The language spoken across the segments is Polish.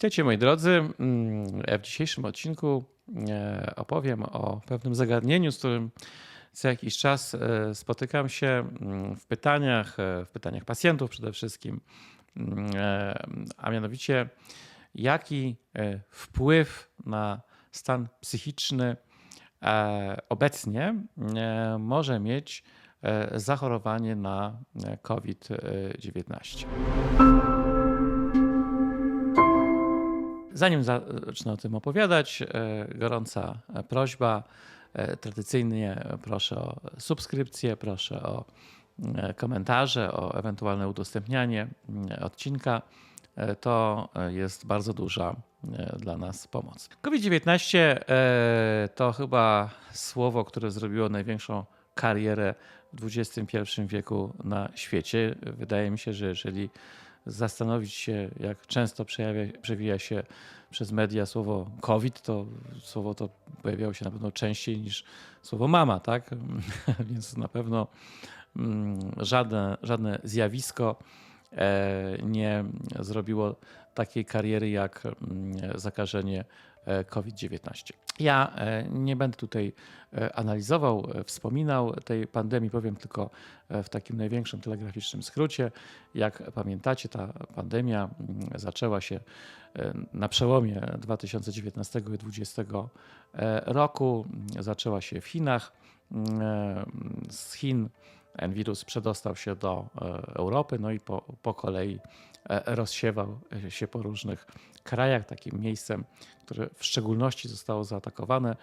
Witajcie moi drodzy. Mm, W dzisiejszym odcinku e, opowiem o pewnym zagadnieniu, z którym co jakiś czas e, spotykam się mm, w pytaniach, e, w pytaniach pacjentów przede wszystkim, Mm, a mianowicie jaki wpływ na stan psychiczny obecnie może mieć zachorowanie na e, COVID-19. Zanim zacznę o tym opowiadać, e, gorąca prośba. E, Tradycyjnie proszę o subskrypcję, proszę o e, komentarze, o ewentualne udostępnianie odcinka. To jest bardzo duża dla nas pomoc. COVID-19 e, to chyba słowo, które zrobiło największą karierę w XXI wieku na świecie. Wydaje mi się, że jeżeli zastanowić się, jak często przejawia, przewija się przez media słowo COVID, to słowo to pojawiało się na pewno częściej niż słowo mama, tak? Więc na pewno mm, żadne, żadne zjawisko e, nie zrobiło takiej kariery jak mm, zakażenie e, COVID-19. Ja e, nie będę tutaj e, analizował, e, wspominał tej pandemii, powiem tylko w takim największym telegraficznym skrócie. Jak pamiętacie, ta pandemia mm, zaczęła się na przełomie 2019 i 2020 e, roku. Zaczęła się w Chinach. Mm, Z Chin wirus przedostał się do Europy, no i po, po kolei rozsiewał się po różnych krajach. Takim miejscem, które w szczególności zostało zaatakowane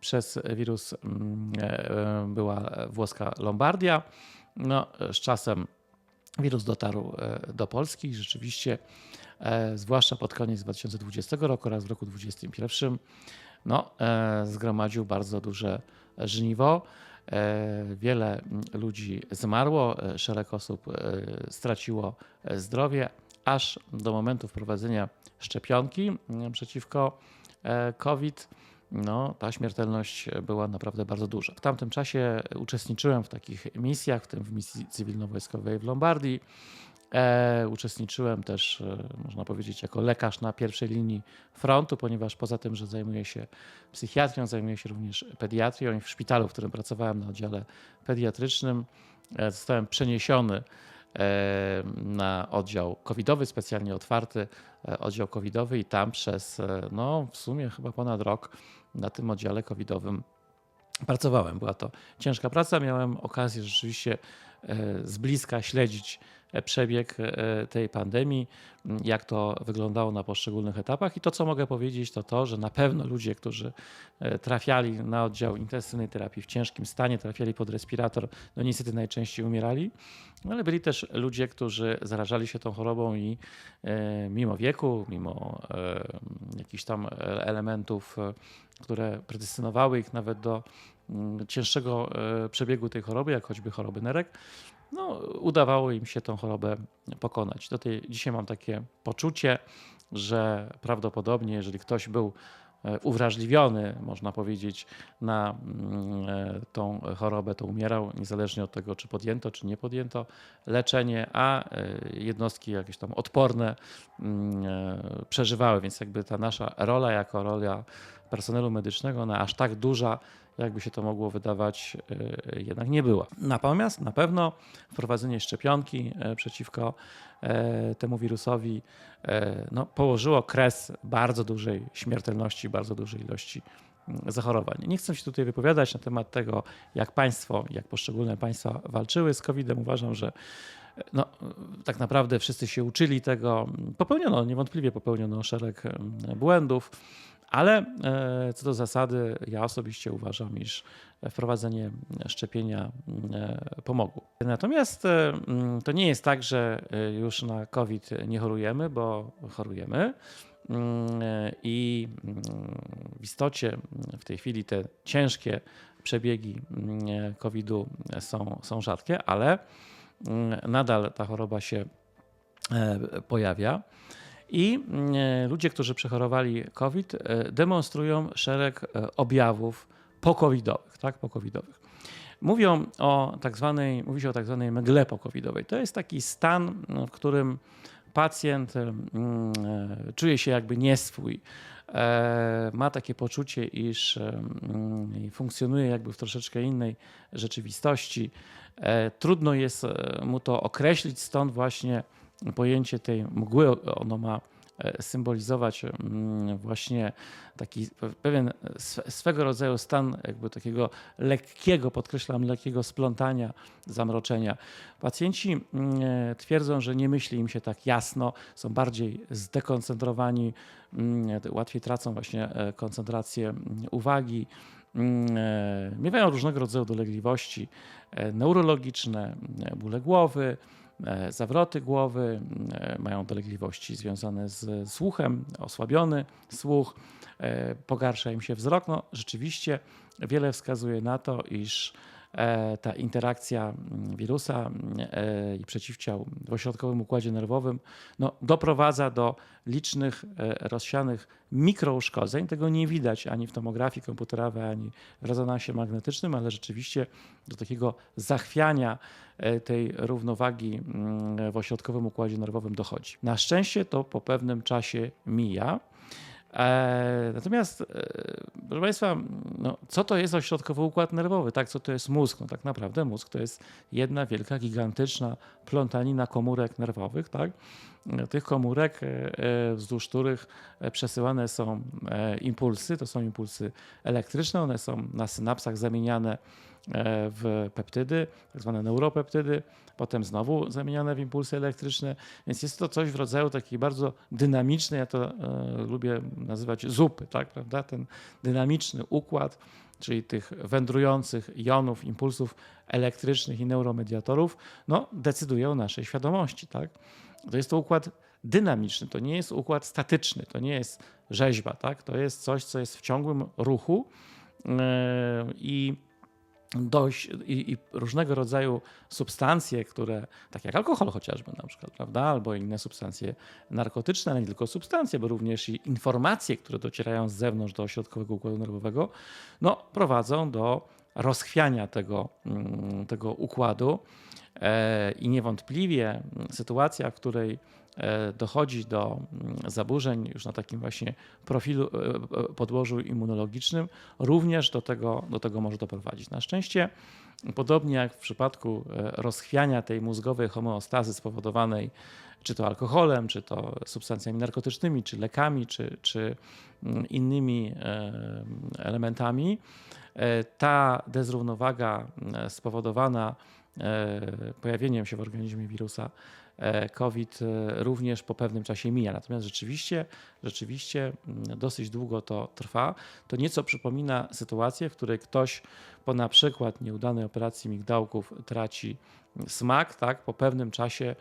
przez wirus, mm, e, e, była włoska Lombardia. No, z czasem wirus dotarł e, do Polski i rzeczywiście, e, zwłaszcza pod koniec 2020 roku oraz w roku 2021, no, e, zgromadził bardzo duże żniwo. E, Wiele mm, ludzi zmarło, e, szereg osób e, straciło e, zdrowie, aż do momentu wprowadzenia szczepionki przeciwko e, COVID. No, ta śmiertelność była naprawdę bardzo duża. W tamtym czasie uczestniczyłem w takich misjach, w tym w misji cywilno-wojskowej w Lombardii. E, uczestniczyłem też, e, można powiedzieć, jako lekarz na pierwszej linii frontu, ponieważ poza tym, że zajmuję się psychiatrią, zajmuję się również pediatrią i w szpitalu, w którym pracowałem na oddziale pediatrycznym, e, zostałem przeniesiony na oddział covidowy, specjalnie otwarty e, oddział covidowy i tam przez, e, no w sumie chyba ponad rok na tym oddziale covidowym pracowałem. Była to ciężka praca. Miałem okazję rzeczywiście z bliska śledzić e, przebieg e, tej pandemii, jak to wyglądało na poszczególnych etapach. I to, co mogę powiedzieć, to to, że na pewno ludzie, którzy e, trafiali na oddział intensywnej terapii w ciężkim stanie, trafiali pod respirator, no niestety najczęściej umierali, ale byli też ludzie, którzy zarażali się tą chorobą i e, mimo wieku, mimo e, jakichś tam e, elementów, e, które predestynowały ich nawet do cięższego e, przebiegu tej choroby, jak choćby choroby nerek, no, udawało im się tą chorobę pokonać. Do tej, dzisiaj mam takie poczucie, że prawdopodobnie, jeżeli ktoś był e, uwrażliwiony, można powiedzieć, na mm, e, tą chorobę, to umierał, niezależnie od tego, czy podjęto, czy nie podjęto leczenie, a jednostki jakieś tam odporne mm, przeżywały, więc jakby ta nasza rola jako rola personelu medycznego, ona aż tak duża, jakby się to mogło wydawać, e, jednak nie była. Natomiast na pewno wprowadzenie szczepionki e, przeciwko e, temu wirusowi no, położyło kres bardzo dużej śmiertelności, bardzo dużej ilości mm, zachorowań. Nie chcę się tutaj wypowiadać na temat tego, jak państwo, jak poszczególne państwa walczyły z COVID-em. Uważam, że no, tak naprawdę wszyscy się uczyli tego. Popełniono, niewątpliwie popełniono szereg em, błędów, ale e, co do zasady, ja osobiście uważam, iż wprowadzenie szczepienia e, pomogło. Natomiast e, mm, to nie jest tak, że już na COVID nie chorujemy, bo chorujemy. Mm, I mm, w istocie w tej chwili te ciężkie przebiegi COVID-u są, są rzadkie, ale nadal ta choroba się pojawia. I mm, ludzie, którzy przechorowali COVID, e, demonstrują szereg e, objawów pokowidowych, tak, pokowidowych. Mówią o tak zwanej, mówi się o tak zwanej mgle pokowidowej. To jest taki stan, no, w którym pacjent mm, e, czuje się jakby nieswój. E, Ma takie poczucie, iż mm, funkcjonuje jakby w troszeczkę innej rzeczywistości. E, Trudno jest e, mu to określić, stąd właśnie pojęcie tej mgły. Ono ma e, symbolizować mm, właśnie taki pewien swe- swego rodzaju stan jakby takiego lekkiego, podkreślam, lekkiego splątania, zamroczenia. Pacjenci mm, e, twierdzą, że nie myśli im się tak jasno, są bardziej zdekoncentrowani, mm, łatwiej tracą właśnie e, koncentrację uwagi. E, Miewają różnego rodzaju dolegliwości e, neurologiczne, e, bóle głowy, e, zawroty głowy, e, mają dolegliwości związane z słuchem, osłabiony słuch, e, pogarsza im się wzrok. No, rzeczywiście wiele wskazuje na to, iż e, ta interakcja mm, wirusa mm, e, i przeciwciał w ośrodkowym układzie nerwowym no, doprowadza do licznych e, rozsianych mikrouszkodzeń. Tego nie widać ani w tomografii komputerowej, ani w rezonansie magnetycznym, ale rzeczywiście do takiego zachwiania e, tej równowagi mm, w ośrodkowym układzie nerwowym dochodzi. Na szczęście to po pewnym czasie mija. E, Natomiast, e, proszę Państwa, no, co to jest ośrodkowy układ nerwowy? Tak, co to jest mózg? No, tak naprawdę mózg to jest jedna wielka, gigantyczna plątanina komórek nerwowych, tak? E, Tych komórek, wzdłuż których przesyłane są impulsy, to są impulsy elektryczne, one są na synapsach zamieniane w peptydy, tak zwane neuropeptydy, potem znowu zamieniane w impulsy elektryczne, więc jest to coś w rodzaju takiej bardzo dynamicznej, ja to e, lubię nazywać zupy, tak, prawda? Ten dynamiczny układ, czyli tych wędrujących jonów, impulsów elektrycznych i neuromediatorów, no, decyduje o naszej świadomości, tak? To jest to układ dynamiczny, to nie jest układ statyczny, to nie jest rzeźba, tak? To jest coś, co jest w ciągłym ruchu e, i dość i, i różnego rodzaju substancje, które, tak jak alkohol chociażby na przykład, prawda, albo inne substancje narkotyczne, ale nie tylko substancje, bo również i informacje, które docierają z zewnątrz do ośrodkowego układu nerwowego, no, prowadzą do rozchwiania tego, mm, tego układu. E, i niewątpliwie sytuacja, w której dochodzi do mm, zaburzeń już na takim właśnie profilu, e, e, podłożu immunologicznym, również do tego, do tego może doprowadzić. Na szczęście, podobnie jak w przypadku e, rozchwiania tej mózgowej homeostazy spowodowanej czy to alkoholem, czy to substancjami narkotycznymi, czy lekami, czy, czy mm, innymi e, elementami, e, ta dezrównowaga mm, spowodowana e, pojawieniem się w organizmie wirusa e, COVID e, również po pewnym czasie mija. Natomiast rzeczywiście, rzeczywiście mm, dosyć długo to trwa. To nieco przypomina sytuację, w której ktoś po na przykład nieudanej operacji migdałków traci smak, tak? Po pewnym czasie mm,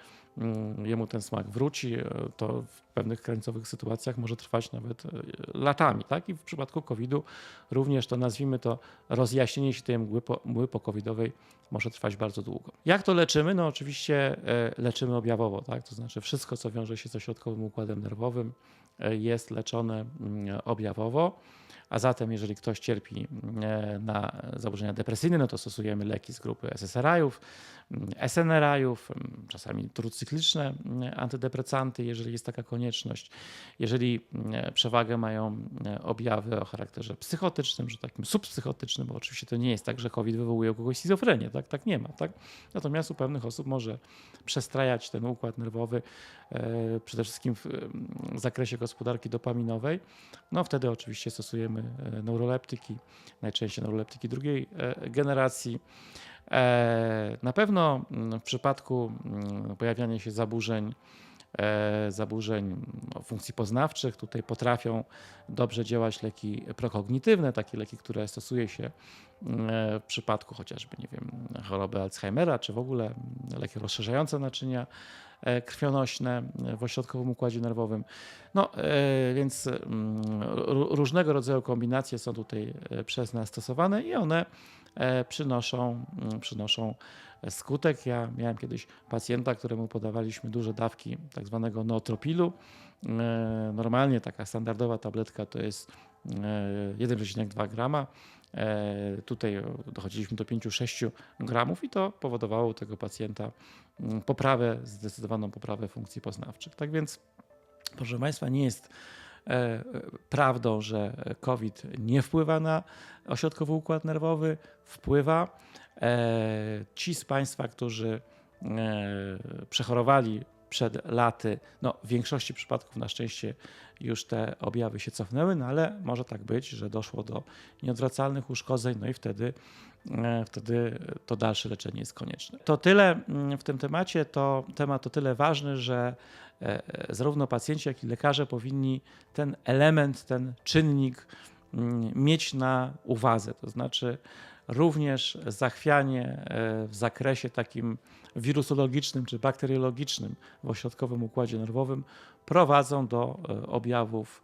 jemu ten smak wróci. e, To w pewnych krańcowych sytuacjach może trwać nawet e, latami, tak? I w przypadku COVID-u również to nazwijmy to rozjaśnienie się tej mgły, po, mgły po-covidowej może trwać bardzo długo. Jak to leczymy? No oczywiście e, leczymy objawowo, tak? To znaczy wszystko, co wiąże się z ośrodkowym układem nerwowym jest leczone mm, objawowo. A zatem, jeżeli ktoś cierpi e, na zaburzenia depresyjne, no to stosujemy leki z grupy SSRI-ów, mm, SNRI-ów, mm, czasami trójcykliczne mm, antydepresanty, jeżeli jest taka konieczność. Jeżeli mm, przewagę mają e, objawy o charakterze psychotycznym, że takim subpsychotycznym, bo oczywiście to nie jest tak, że COVID wywołuje u kogoś schizofrenię, tak, tak nie ma. Tak? Natomiast u pewnych osób może przestrajać ten układ nerwowy, e, przede wszystkim w zakresie gospodarki dopaminowej. No wtedy oczywiście stosujemy e, neuroleptyki, najczęściej neuroleptyki drugiej e, generacji. E, Na pewno mm, w przypadku mm, pojawiania się zaburzeń, e, zaburzeń no, funkcji poznawczych, tutaj potrafią dobrze działać leki prokognitywne, takie leki, które stosuje się e, w przypadku chociażby, nie wiem, choroby Alzheimera, czy w ogóle leki rozszerzające naczynia e, krwionośne w ośrodkowym układzie nerwowym. No e, więc mm, ró- różnego rodzaju kombinacje są tutaj e, przez nas stosowane i one e, przynoszą, mm, przynoszą skutek. Ja miałem kiedyś pacjenta, któremu podawaliśmy duże dawki tak zwanego nootropilu. E, Normalnie taka standardowa tabletka to jest e, 1,2 grama. E, Tutaj dochodziliśmy do 5-6 gramów i to powodowało u tego pacjenta mm, poprawę, zdecydowaną poprawę funkcji poznawczych. Tak więc, proszę Państwa, nie jest e, prawdą, że COVID nie wpływa na ośrodkowy układ nerwowy. Wpływa. E, Ci z Państwa, którzy e, przechorowali przed laty, no w większości przypadków na szczęście już te objawy się cofnęły, no ale może tak być, że doszło do nieodwracalnych uszkodzeń, no i wtedy, e, wtedy to dalsze leczenie jest konieczne. To tyle mm, w tym temacie, to temat to tyle ważny, że zarówno pacjenci, jak i lekarze powinni ten element, ten czynnik mm, mieć na uwadze, to znaczy również zachwianie e, w zakresie takim wirusologicznym czy bakteriologicznym w ośrodkowym układzie nerwowym prowadzą do e, objawów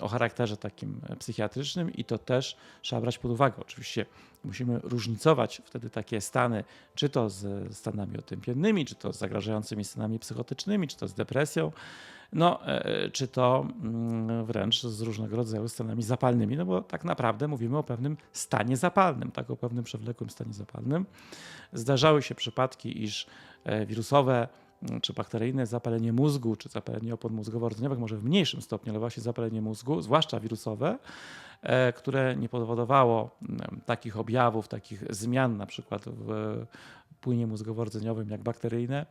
o charakterze takim e, psychiatrycznym i to też trzeba brać pod uwagę. Oczywiście musimy różnicować wtedy takie stany, czy to z stanami otępiennymi, czy to z zagrażającymi stanami psychotycznymi, czy to z depresją, no, e, czy to mm, wręcz z różnego rodzaju stanami zapalnymi, no bo tak naprawdę mówimy o pewnym stanie zapalnym, tak, o pewnym przewlekłym stanie zapalnym. Zdarzały się przypadki, iż e, wirusowe czy bakteryjne zapalenie mózgu, czy zapalenie opon mózgowo-rdzeniowych, może w mniejszym stopniu, ale właśnie zapalenie mózgu, zwłaszcza wirusowe, e, które nie powodowało mm, takich objawów, takich zmian na przykład w płynie mózgowo-rdzeniowym jak bakteryjne,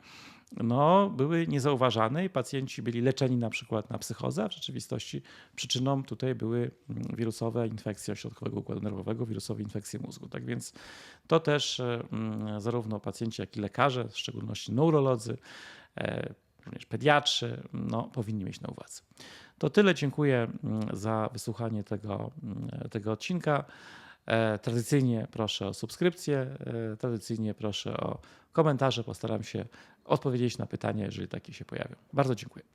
no, były niezauważane i pacjenci byli leczeni na przykład na psychozę, w rzeczywistości przyczyną tutaj były mm, wirusowe infekcje ośrodkowego układu nerwowego, wirusowe infekcje mózgu. Tak więc to też e, mm, zarówno pacjenci, jak i lekarze, w szczególności neurolodzy, e, również pediatrzy, no, powinni mieć na uwadze. To tyle. Dziękuję mm, za wysłuchanie tego, tego odcinka. E, Tradycyjnie proszę o subskrypcję, e, tradycyjnie proszę o komentarze. Postaram się odpowiedzieć na pytania, jeżeli takie się pojawią. Bardzo dziękuję.